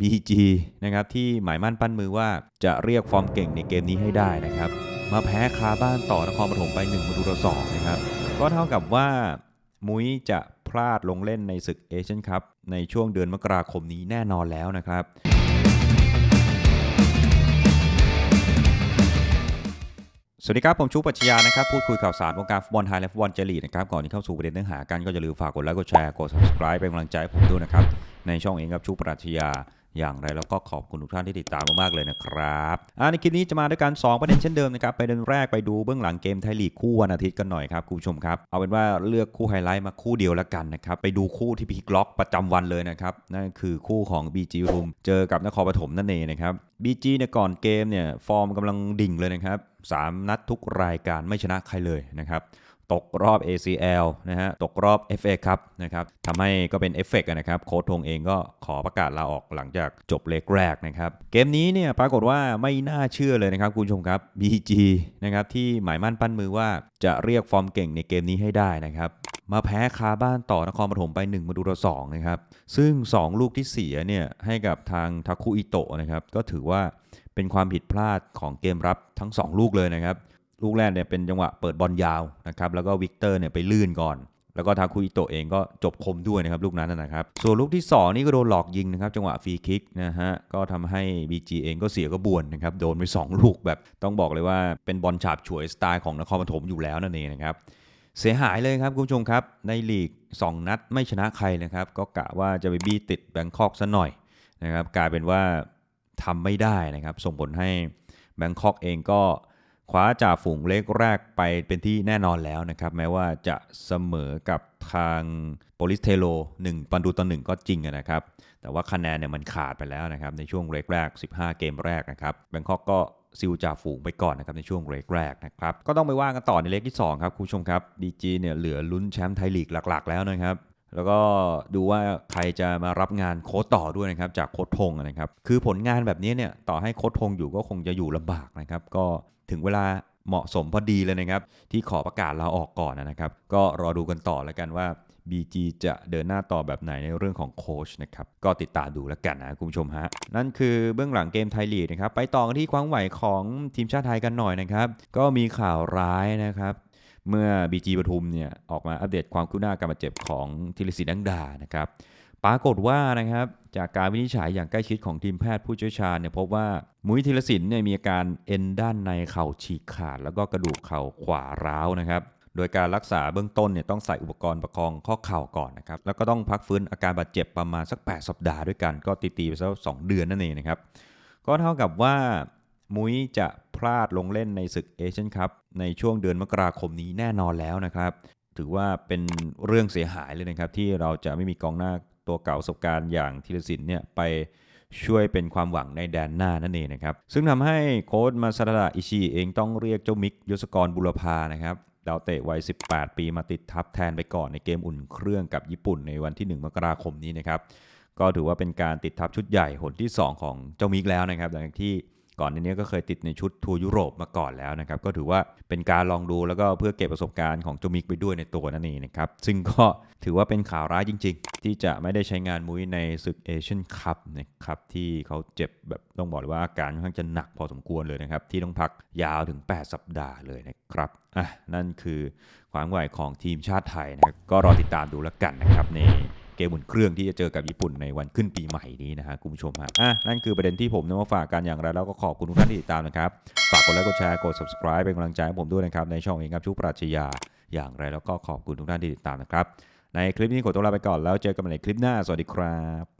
BG นะครับที่หมายมั่นปั้นมือว่าจะเรียกฟอร์มเก่งในเกมนี้ให้ได้นะครับ มาแพ้คาบ้านต่อนครปฐมไป1ประตูต่อ2นะครับ ก็เท่ากับว่ามุ้ยจะพลาดลงเล่นในศึกเอเชียนคัพในช่วงเดือนมกราคมนี้แน่นอนแล้วนะครับ สวัสดีครับ ผมชูปัชญานะครับ พูดคุยข่าวสารวงการฟุตบอลไทยและฟุตบอลเจลีนะครับ ก่อนที่เข้าสู่ประเด็นเนื้อหากันก็อย่าลืมฝากกดไลค์กดแชร์กด subscribe เป็นกำลังใจให้ผมด้วยนะครับ ในช่องเองครับชูปัชญา อย่างไรแล้วก็ขอบคุณทุกท่านที่ติดตามมากๆเลยนะครับอ่าในคลิปนี้จะมาด้วยกัน2ประเด็นเช่นเดิมนะครับประเด็นแรกไปดูเบื้องหลังเกมไทยลีกคู่วันอาทิตย์กันหน่อยครับคุณผู้ชมครับเอาเป็นว่าเลือกคู่ไฮไลท์มาคู่เดียวแล้วกันนะครับไปดูคู่ที่พีคล็อกประจำวันเลยนะครับนั่นคือคู่ของ BG Room เจอกับนครปฐมนั่นเองนะครับ BG เนี่ยก่อนเกมเนี่ยฟอร์มกำลังดิ่งเลยนะครับสามนัดทุกรายการไม่ชนะใครเลยนะครับ ตกรอบ ACL นะฮะตกรอบ FA ครับนะครับทำให้ก็เป็นเอฟเฟกต์นะครับโค้ชทงเองก็ขอประกาศลาออกหลังจากจบเลกแรกนะครับเกมนี้เนี่ยปรากฏว่าไม่น่าเชื่อเลยนะครับคุณผู้ชมครับ BG นะครับที่หมายมั่นปั้นมือว่าจะเรียกฟอร์มเก่งในเกมนี้ให้ได้นะครับมาแพ้คาบ้านต่อนครปฐมไป 1 มาดูต่อ2นะครับ ซึ่ง 2 ลูกที่เสียเนี่ยให้กับทางทาคุอิโตะนะครับ ก็ถือว่าเป็นความผิดพลาดของเกมรับทั้ง 2 ลูกเลยนะครับ ลูกแรกเนี่ยเป็นจังหวะเปิดบอลยาวนะครับแล้วก็วิกเตอร์เนี่ยไปลื่นก่อน แล้วก็ทาคุอิโตะเองก็จบคมด้วยนะครับลูกนั้นนะครับ ส่วนลูกที่ 2 นี่ก็โดนหลอกยิงนะครับจังหวะฟรีคิกนะฮะก็ทำให้ BG เองก็เสียก็บวนนะครับโดนไป 2 ลูกแบบต้องบอกเลยว่าเป็นบอลฉาบฉวยสไตล์ของนครปฐมอยู่แล้วนั่นเองนะครับเสียหายเลยครับคุณผู้ชมครับ ในลีก 2 นัดไม่ชนะใครนะครับ ก็กะว่าจะไปบี้ติดแบงคอกซะหน่อยนะครับกลายเป็นว่าทำไม่ได้นะครับ ส่งผลให้แบงคอกเองก็ คว้าจ่าฝูงเล็กแรกไปเป็นที่แน่นอนแล้วนะครับ แม้ว่าจะเสมอกับทางโปลิสเทโล1ปันดูต่อ1ก็จริงนะครับ แต่ว่าคะแนนเนี่ยมันขาดไปแล้วนะครับ ในช่วงเรกแรก 15 เกมแรกนะครับแบงคอกก็ซิลจ่าฝูงไปก่อนนะครับในช่วงเรกแรกนะครับ ก็ต้องไปว่ากันต่อในเลกที่ 2 ครับคุณผู้ชมครับ BG เนี่ยเหลือลุ้นแชมป์ไทยลีกหลัก ๆ แล้วนะครับ แล้วก็ดูว่าใครจะมารับงานโค้ชต่อด้วยนะครับจากโค้ชทงนะครับ คือผลงานแบบนี้เนี่ยต่อให้โค้ชทงอยู่ก็คงจะอยู่ลำบากนะครับ ก็ถึงเวลาเหมาะสมพอดีเลยนะครับ ที่ขอประกาศลาออกก่อนนะครับ ก็รอดูกันต่อแล้วกันว่า BG จะเดินหน้าต่อแบบไหนในเรื่องของโค้ชนะครับ ก็ติดตามดูแล้วกันนะคุณผู้ชมฮะ นั่นคือเบื้องหลังเกมไทยลีกนะครับ ไปต่อกันที่ความไหวของทีมชาติไทยกันหน่อยนะครับ ก็มีข่าวร้ายนะครับ เมื่อ BG ปทุมเนี่ยออกมาอัปเดตความคืบหน้าการบาดเจ็บของธีรศิลป์ดังดานะครับปรากฏว่านะครับจากการวินิจฉัยอย่างใกล้ชิดของทีมแพทย์ผู้เชี่ยวชาญเนี่ยพบว่ามุ้ยธีรศิลป์เนี่ยมีอาการเอ็นด้านในเข่าฉีกขาด แล้วก็กระดูกเข่าขวาร้าวนะครับโดยการรักษาเบื้องต้นเนี่ยต้องใส่อุปกรณ์ประคองข้อเข่าก่อนนะครับแล้วก็ต้องพักฟื้นอาการบาดเจ็บประมาณสัก 8 สัปดาห์ด้วยกัน ก็ตีๆไปสักสองเดือนนั่นเองนะครับก็เท่ากับว่ามุ้ยจะ พลาดลงเล่นในศึกเอเชียนคัพในช่วงเดือนมกราคมนี้แน่นอนแล้วนะครับ ถือว่าเป็นเรื่องเสียหายเลยนะครับ ที่เราจะไม่มีกองหน้าตัวเก่าประสบการณ์อย่างธีรศิลป์เนี่ยไปช่วยเป็นความหวังในแดนหน้านั่นเองนะครับ ซึ่งทำให้โค้ชมาซาดะอิชิเองต้องเรียกเจ้ามิกยศกรบุรพานะครับดาวเตะวัย 18 ปีมาติดทับแทนไปก่อนในเกมอุ่นเครื่องกับญี่ปุ่นในวันที่ 1 มกราคมนี้นะครับ ก็ถือว่าเป็นการติดทับชุดใหญ่หนที่ 2 ของเจ้ามิกแล้วนะครับ หลังจากที่ ก่อนในนี้ก็เคยติดในชุดทัวร์ยุโรปมาก่อนแล้วนะครับ ก็ถือว่าเป็นการลองดูแล้วก็เพื่อเก็บประสบการณ์ของเจ้ามิกไปด้วยในตัวนั่นเองนะครับ ซึ่งก็ถือว่าเป็นข่าวร้ายจริง ๆ ที่จะไม่ได้ใช้งานมุ้ยในศึกเอเชียนคัพนะครับที่เขาเจ็บแบบต้องบอกเลยว่าอาการค่อนข้างจะหนักพอสมควรเลยนะครับ ที่ต้องพักยาวถึง 8 สัปดาห์เลยนะครับอะนั่นคือความไหวของทีมชาติไทยนะครับก็รอติดตามดูแล้วกันนะครับใน เกมอุ่นเครื่องที่จะเจอกับญี่ปุ่นในวันขึ้นปีใหม่นี้นะฮะคุณผู้ชมฮะอะนั่นคือประเด็นที่ผมนำมาฝากกันอย่างไรแล้วก็ขอบคุณทุกท่านที่ติดตามนะครับ ฝากกดไลค์กดแชร์กด subscribe เป็นกำลังใจให้ผมด้วยนะครับในช่องเองครับชุปราชญาอย่างไรแล้วก็ขอบคุณทุกท่านที่ติดตามนะครับในคลิปนี้ขอตัวลาไปก่อนแล้วเจอกันใหม่ในคลิปหน้าสวัสดีครับ